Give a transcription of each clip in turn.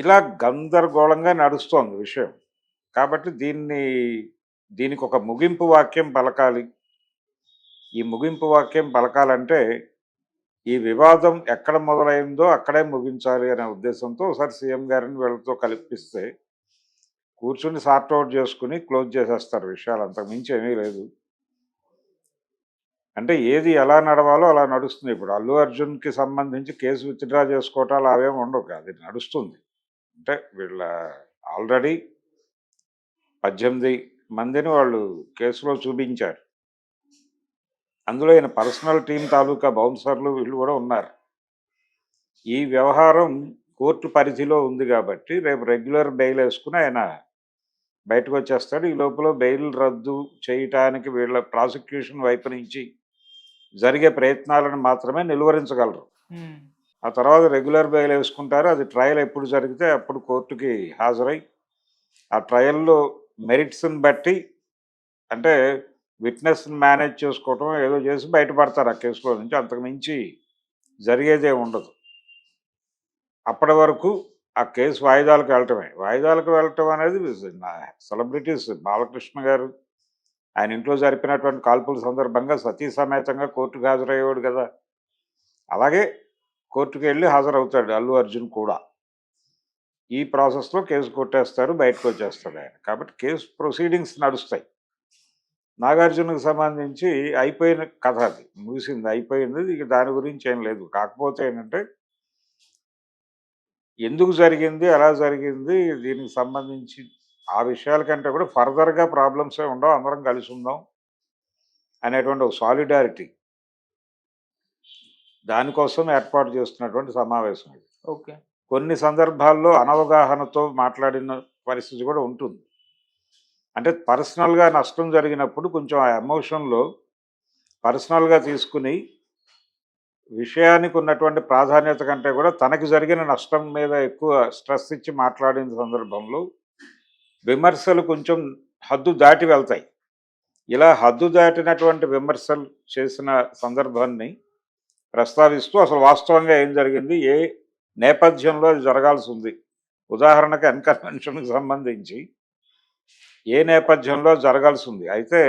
ఇలా గందరగోళంగా నడుస్తోంది విషయం. కాబట్టి దీన్ని దీనికి ఒక ముగింపు వాక్యం పలకాలి. ఈ ముగింపు వాక్యం పలకాలంటే ఈ వివాదం ఎక్కడ మొదలైందో అక్కడే ముగించాలి అనే ఉద్దేశంతో ఒకసారి సీఎం గారిని వీళ్ళతో కల్పిస్తే కూర్చుని సార్ట్ అవుట్ చేసుకుని క్లోజ్ చేసేస్తారు విషయాలు. అంతకు మించి ఏమీ లేదు. అంటే ఏది ఎలా నడవాలో అలా నడుస్తుంది. ఇప్పుడు అల్లు అర్జున్కి సంబంధించి కేసు విత్డ్రా చేసుకోవటాలు అవేమి ఉండవు. అది నడుస్తుంది. అంటే వీళ్ళ ఆల్రెడీ పద్దెనిమిది మందిని వాళ్ళు కేసులో చూపించారు. అందులో ఈయన పర్సనల్ టీం తాలూకా బౌన్సర్లు వీళ్ళు కూడా ఉన్నారు. ఈ వ్యవహారం కోర్టు పరిధిలో ఉంది కాబట్టి రేపు రెగ్యులర్ బెయిల్ వేసుకుని ఆయన బయటకు వచ్చేస్తాడు. ఈ లోపల బెయిల్ రద్దు చేయటానికి వీళ్ళ ప్రాసిక్యూషన్ వైపు నుంచి జరిగే ప్రయత్నాలను మాత్రమే నిలువరించగలరు. ఆ తర్వాత రెగ్యులర్ బెయిల్ వేసుకుంటారు. అది ట్రయల్ ఎప్పుడు జరిగితే అప్పుడు కోర్టుకి హాజరై ఆ ట్రయల్లో మెరిట్స్ని బట్టి అంటే విట్నెస్ని మేనేజ్ చేసుకోవటం ఏదో చేసి బయటపడతారు ఆ కేసులో నుంచి. అంతకు మించి జరిగేదే ఉండదు. అప్పటి వరకు ఆ కేసు వాయిదాలకు వెళ్ళటమే. వాయిదాలకు వెళ్ళటం అనేది సెలబ్రిటీస్ బాలకృష్ణ గారు ఆయన ఇంట్లో జరిపినటువంటి కాల్పుల సందర్భంగా సతీ సమేతంగా కోర్టుకు హాజరయ్యేవాడు కదా. అలాగే కోర్టుకు వెళ్ళి హాజరవుతాడు అల్లు అర్జున్ కూడా. ఈ ప్రాసెస్లో కేసు కొట్టేస్తారు బయటకు వచ్చేస్తాడు ఆయన. కాబట్టి కేసు ప్రొసీడింగ్స్ నడుస్తాయి. నాగార్జునకు సంబంధించి అయిపోయిన కథ అది. ముగిసింది అయిపోయింది. ఇక దాని గురించి ఏం లేదు. కాకపోతే ఏంటంటే ఎందుకు జరిగింది ఎలా జరిగింది దీనికి సంబంధించి ఆ విషయాల కంటే కూడా ఫర్దర్గా ప్రాబ్లమ్స్ ఉండవు. అందరం కలిసి ఉందాం అనేటువంటి ఒక సాలిడారిటీ దానికోసం ఏర్పాటు చేస్తున్నటువంటి సమావేశం ఇది. ఓకే. కొన్ని సందర్భాల్లో అనవగాహనతో మాట్లాడిన పరిస్థితి కూడా ఉంటుంది. అంటే పర్సనల్గా నష్టం జరిగినప్పుడు కొంచెం ఆ ఎమోషన్లో పర్సనల్గా తీసుకుని విషయానికి ఉన్నటువంటి ప్రాధాన్యత కంటే కూడా తనకి జరిగిన నష్టం మీద ఎక్కువ స్ట్రెస్ ఇచ్చి మాట్లాడిన సందర్భంలో విమర్శలు కొంచెం హద్దు దాటి వెళ్తాయి. ఇలా హద్దు దాటినటువంటి విమర్శలు చేసిన సందర్భాన్ని ప్రస్తావిస్తూ అసలు వాస్తవంగా ఏం జరిగింది? ఏ నేపథ్యంలో అది జరగాల్సి ఉంది ఉదాహరణకు ఎన్కన్వెన్షన్కి సంబంధించి ఏ నేపథ్యంలో జరగాల్సి ఉంది అయితే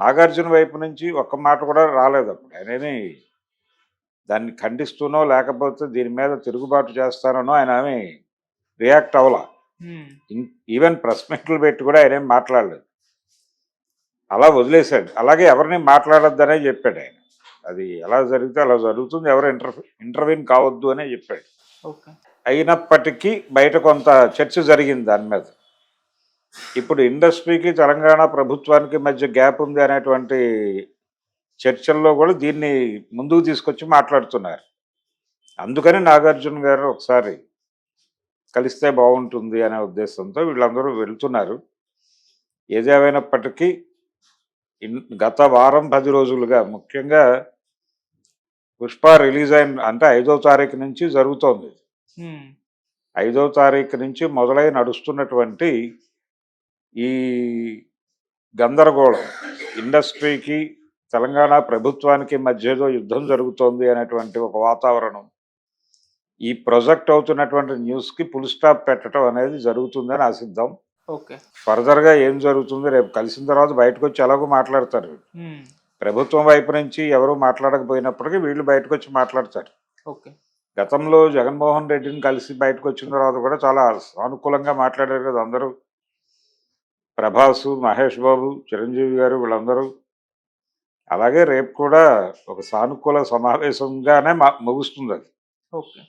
నాగార్జున వైపు నుంచి ఒక్క మాట కూడా రాలేదు అప్పుడు. ఆయనేమి దాన్ని ఖండిస్తూనో లేకపోతే దీని మీద తిరుగుబాటు చేస్తానో ఆయన ఏమి రియాక్ట్ అవ్వలా. ఉమ్, ఈవెన్ ప్రెస్ మీట్లు పెట్టి కూడా ఆయన ఏం మాట్లాడలేదు. అలా వదిలేశాడు. అలాగే ఎవరిని మాట్లాడొద్దనే చెప్పాడు ఆయన. అది ఎలా జరిగితే అలా జరుగుతుంది. ఎవరు ఇంటర్ ఇంటర్వ్యూన్ కావద్దు అనే చెప్పాడు. అయినప్పటికీ బయట కొంత చర్చ జరిగింది దాని మీద. ఇప్పుడు ఇండస్ట్రీకి తెలంగాణ ప్రభుత్వానికి మధ్య గ్యాప్ ఉంది అనేటువంటి చర్చల్లో కూడా దీన్ని ముందుకు తీసుకొచ్చి మాట్లాడుతున్నారు. అందుకని నాగార్జున గారు ఒకసారి కలిస్తే బాగుంటుంది అనే ఉద్దేశంతో వీళ్ళందరూ వెళ్తున్నారు. ఏదేమైనప్పటికీ గత వారం పది రోజులుగా ముఖ్యంగా పుష్ప రిలీజ్ అయిన అంటే ఐదో తారీఖు నుంచి జరుగుతోంది. ఐదో తారీఖు నుంచి మొదలై నడుస్తున్నటువంటి ఈ గందరగోళం ఇండస్ట్రీకి తెలంగాణ ప్రభుత్వానికి మధ్య ఏదో యుద్ధం జరుగుతోంది అనేటువంటి ఒక వాతావరణం ఈ ప్రొజెక్ట్ అవుతున్నటువంటి న్యూస్కి ఫుల్ స్టాప్ పెట్టడం అనేది జరుగుతుందని ఆశిద్దాం. ఓకే. ఫర్దర్గా ఏం జరుగుతుంది రేపు కలిసిన తర్వాత బయటకు వచ్చి ఎలాగో మాట్లాడతారు. ప్రభుత్వం వైపు నుంచి ఎవరు మాట్లాడకపోయినప్పటికీ వీళ్ళు బయటకు వచ్చి మాట్లాడతారు. ఓకే. గతంలో జగన్మోహన్ రెడ్డిని కలిసి బయటకు వచ్చిన తర్వాత కూడా చాలా సానుకూలంగా మాట్లాడారు కదా అందరూ. ప్రభాసు మహేష్ బాబు చిరంజీవి గారు వీళ్ళందరూ. అలాగే రేపు కూడా ఒక సానుకూల సమావేశంగానే మా- ముగుస్తుంది అది. ఓకే.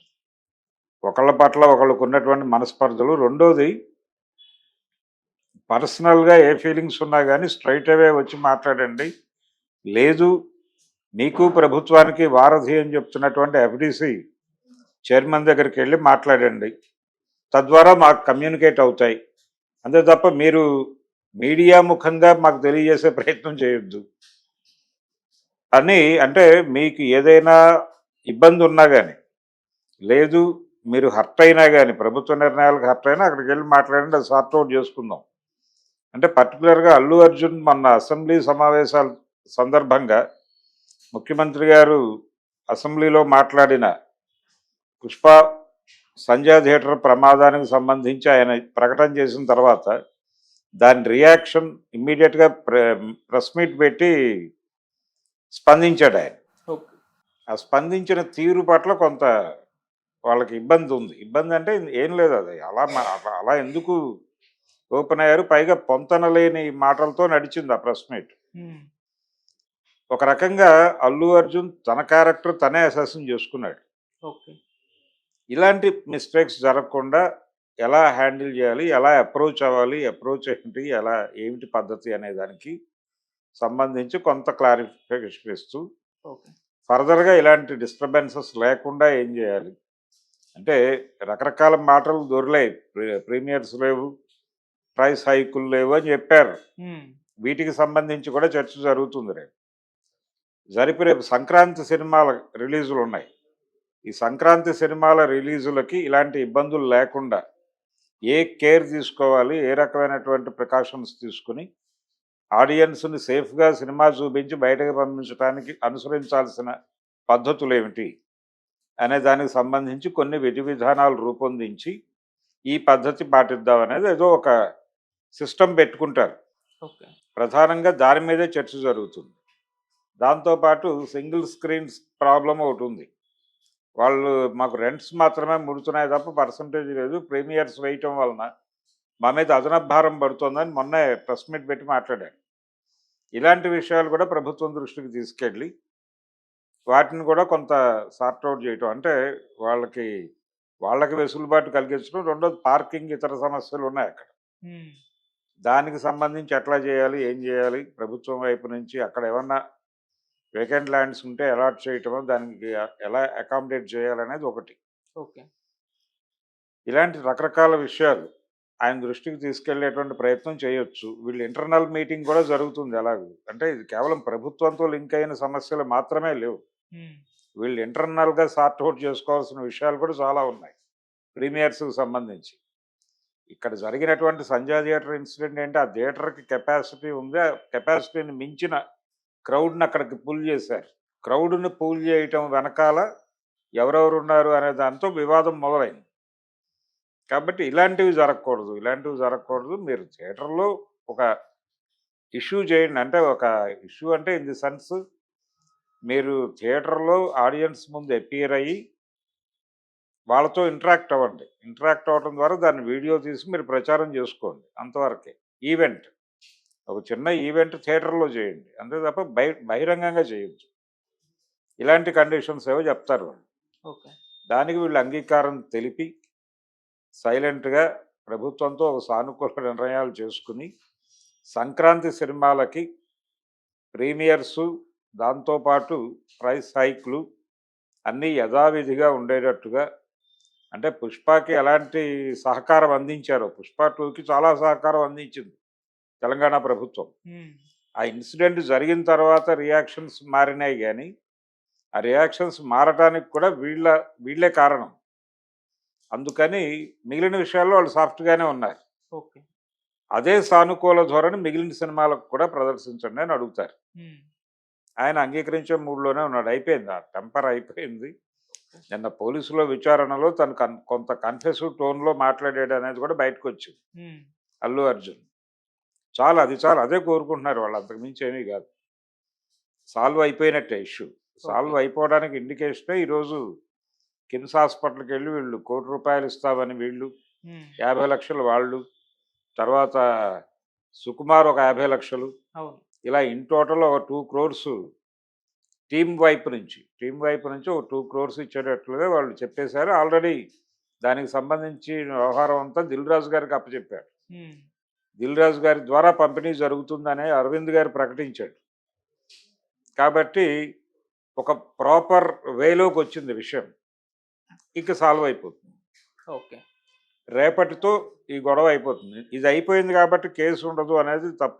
ఒకళ్ళ పట్ల ఒకళ్ళకు ఉన్నటువంటి మనస్పర్ధలు. రెండోది పర్సనల్గా ఏ ఫీలింగ్స్ ఉన్నా కానీ స్ట్రైట్ అవే వచ్చి మాట్లాడండి. లేదు మీకు ప్రభుత్వానికి వారధి అని చెప్తున్నటువంటి ఎఫ్డిసి చైర్మన్ దగ్గరికి వెళ్ళి మాట్లాడండి. తద్వారా మాకు కమ్యూనికేట్ అవుతాయి. అంతే తప్ప మీరు మీడియా ముఖంగా మాకు తెలియజేసే ప్రయత్నం చేయొద్దు. అని అంటే మీకు ఏదైనా ఇబ్బంది ఉన్నా కానీ లేదు మీరు హర్ట్ అయినా కానీ ప్రభుత్వ నిర్ణయాలకు హర్ట్ అయినా అక్కడికి వెళ్ళి మాట్లాడండి అది సార్ట్అవుట్ చేసుకుందాం. అంటే పర్టికులర్గా అల్లు అర్జున్ మొన్న అసెంబ్లీ సమావేశాలు సందర్భంగా ముఖ్యమంత్రి గారు అసెంబ్లీలో మాట్లాడిన పుష్ప సంజయ్ థియేటర్ ప్రమాదానికి సంబంధించి ఆయన ప్రకటన చేసిన తర్వాత దాని రియాక్షన్ ఇమ్మీడియట్గా ప్రె ప్రెస్ మీట్ పెట్టి స్పందించాడు ఆయన. ఆ స్పందించిన తీరు పట్ల కొంత వాళ్ళకి ఇబ్బంది ఉంది. ఇబ్బంది అంటే ఏం లేదు అది. అలా అలా ఎందుకు ఓపెన్ అయ్యారు? పైగా పొంతనలేని మాటలతో నడిచింది ఆ ప్రెస్ మీట్. ఒక రకంగా అల్లు అర్జున్ తన క్యారెక్టర్ తనే అసెషన్ చేసుకున్నాడు. ఓకే. ఇలాంటి మిస్టేక్స్ జరగకుండా ఎలా హ్యాండిల్ చేయాలి ఎలా అప్రోచ్ అవ్వాలి అప్రోచ్ ఏంటి ఎలా ఏమిటి పద్ధతి అనే దానికి సంబంధించి కొంత క్లారిఫికేషన్ ఇస్తూ ఓకే. ఫర్దర్గా ఇలాంటి డిస్టర్బెన్సెస్ లేకుండా ఏం చేయాలి? అంటే రకరకాల మాటలు దొరిలాయి. ప్రీ- ప్రీమియర్స్ లేవు ప్రైస్ హైకులు లేవు అని చెప్పారు. వీటికి సంబంధించి కూడా చర్చ జరుగుతుంది రేపు. జరిపి రేపు సంక్రాంతి సినిమాల రిలీజులు ఉన్నాయి. ఈ సంక్రాంతి సినిమాల రిలీజులకి ఇలాంటి ఇబ్బందులు లేకుండా ఏ కేర్ తీసుకోవాలి ఏ రకమైనటువంటి ప్రికాషన్స్ తీసుకుని ఆడియన్స్ని సేఫ్గా సినిమా చూపించి బయటకు పంపించడానికి అనుసరించాల్సిన పద్ధతులు ఏమిటి అనే దానికి సంబంధించి కొన్ని విధి విధానాలు రూపొందించి ఈ పద్ధతి పాటిద్దాం అనేది ఏదో ఒక సిస్టమ్ పెట్టుకుంటారు. ప్రధానంగా దాని మీదే చర్చ జరుగుతుంది. దాంతోపాటు సింగిల్ స్క్రీన్స్ ప్రాబ్లం ఒకటి ఉంది. వాళ్ళు మాకు రెంట్స్ మాత్రమే ముడుతున్నాయి తప్ప పర్సంటేజ్ లేదు. ప్రీమియర్స్ వేయటం వలన మా మీద అదనపు భారం పడుతుందని మొన్నే ప్రెస్ మీట్ పెట్టి మాట్లాడారు. ఇలాంటి విషయాలు కూడా ప్రభుత్వం దృష్టికి తీసుకెళ్ళి వాటిని కూడా కొంత సార్ట్అవుట్ చేయటం. అంటే వాళ్ళకి వాళ్ళకి వెసులుబాటు కలిగించడం రెండోది పార్కింగ్ ఇతర సమస్యలు ఉన్నాయి అక్కడ. దానికి సంబంధించి ఎట్లా చేయాలి ఏం చేయాలి? ప్రభుత్వం వైపు నుంచి అక్కడ ఏమన్నా వేకెంట్ ల్యాండ్స్ ఉంటే అలాట్ చేయటం దానికి ఎలా అకామిడేట్ చేయాలనేది ఒకటి. ఓకే. ఇలాంటి రకరకాల విషయాలు ఆయన దృష్టికి తీసుకెళ్ళేటువంటి ప్రయత్నం చేయొచ్చు. వీళ్ళు ఇంటర్నల్ మీటింగ్ కూడా జరుగుతుంది అలాగే. అంటే ఇది కేవలం ప్రభుత్వంతో లింక్ అయిన సమస్యలు మాత్రమే లేవు. వీళ్ళు ఇంటర్నల్గా సార్ట్ అవుట్ చేసుకోవాల్సిన విషయాలు కూడా చాలా ఉన్నాయి. ప్రీమియర్స్కి సంబంధించి. ఇక్కడ జరిగినటువంటి సంజయ్ థియేటర్ ఇన్సిడెంట్ ఏంటి? ఆ థియేటర్కి కెపాసిటీ ఉంది? ఆ కెపాసిటీని మించిన క్రౌడ్ని అక్కడికి పుల్ చేశారు. క్రౌడ్ని పూల్ చేయటం వెనకాల ఎవరెవరు ఉన్నారు అనే దాంతో వివాదం మొదలైంది. కాబట్టి ఇలాంటివి జరగకూడదు. ఇలాంటివి జరగకూడదు. మీరు థియేటర్లో ఒక ఇష్యూ చేయండి. అంటే ఒక ఇష్యూ అంటే ఇన్ ది సెన్స్ మీరు థియేటర్లో ఆడియన్స్ ముందు అపియర్ అయ్యి వాళ్ళతో ఇంటరాక్ట్ అవ్వండి. ఇంటరాక్ట్ అవ్వడం ద్వారా దాన్ని వీడియో తీసి మీరు ప్రచారం చేసుకోండి. అంతవరకే. ఈవెంట్. ఒక చిన్న ఈవెంట్ థియేటర్లో చేయండి. అంతే తప్ప బహి బహిరంగంగా చేయొచ్చు ఇలాంటి కండిషన్స్ ఏవో చెప్తారు వాళ్ళు. దానికి వీళ్ళు అంగీకారం తెలిపి సైలెంట్గా ప్రభుత్వంతో ఒక సానుకూల నిర్ణయాలు చేసుకుని సంక్రాంతి సినిమాలకి ప్రీమియర్సు దాంతోపాటు ప్రైస్ హైక్లు అన్నీ యథావిధిగా ఉండేటట్టుగా అంటే పుష్పకి ఎలాంటి సహకారం అందించారో పుష్ప టూకి చాలా సహకారం అందించింది. తెలంగాణ ప్రభుత్వం. ఆ ఇన్సిడెంట్ జరిగిన తర్వాత రియాక్షన్స్ మారినాయి కానీ ఆ రియాక్షన్స్ మారటానికి కూడా వీళ్ళ వీళ్ళే కారణం. అందుకని మిగిలిన విషయాల్లో వాళ్ళు సాఫ్ట్గానే ఉన్నారు. ఓకే. అదే సానుకూల ధోరణి మిగిలిన సినిమాలకు కూడా ప్రదర్శించండి అని అడుగుతారు. ఆయన అంగీకరించే మూడ్లోనే ఉన్నాడు. అయిపోయింది. ఆ టెంపర్ అయిపోయింది. నిన్న పోలీసుల విచారణలో తను కన్ కొంత కన్ఫెసివ్ టోన్లో మాట్లాడాడు అనేది కూడా బయటకు వచ్చింది. అల్లు అర్జున్. చాలా అది చాలా అదే కోరుకుంటున్నారు వాళ్ళు. అంతకు మించి ఏమీ కాదు. సాల్వ్ అయిపోయినట్టే ఇష్యూ. సాల్వ్. అయిపోవడానికి ఇండికేషనే ఈరోజు కిమ్స్ హాస్పిటల్కి వెళ్ళి వీళ్ళు కోటి రూపాయలు ఇస్తామని వీళ్ళు యాభై లక్షలు వాళ్ళు తర్వాత సుకుమార్ ఒక యాభై లక్షలు. ఇలా ఇన్ టోటల్ ఒక టూ క్రోర్స్ టీం వైపు నుంచి టీం వైపు నుంచి ఒక టూ క్రోర్స్ ఇచ్చేటట్లుగా వాళ్ళు చెప్పేశారు. ఆల్రెడీ దానికి సంబంధించి వ్యవహారం అంతా దిల్ రాజు గారికి అప్పచెప్పారు. రాజు గారి ద్వారా పంపిణీ జరుగుతుందనే అరవింద్ గారు ప్రకటించాడు. కాబట్టి ఒక ప్రాపర్ వేలోకి వచ్చింది విషయం. ఇక సాల్వ్ అయిపోతుంది. ఓకే. రేపటితో ఈ గొడవ అయిపోతుంది. ఇది అయిపోయింది కాబట్టి కేసు ఉండదు అనేది తప్పు.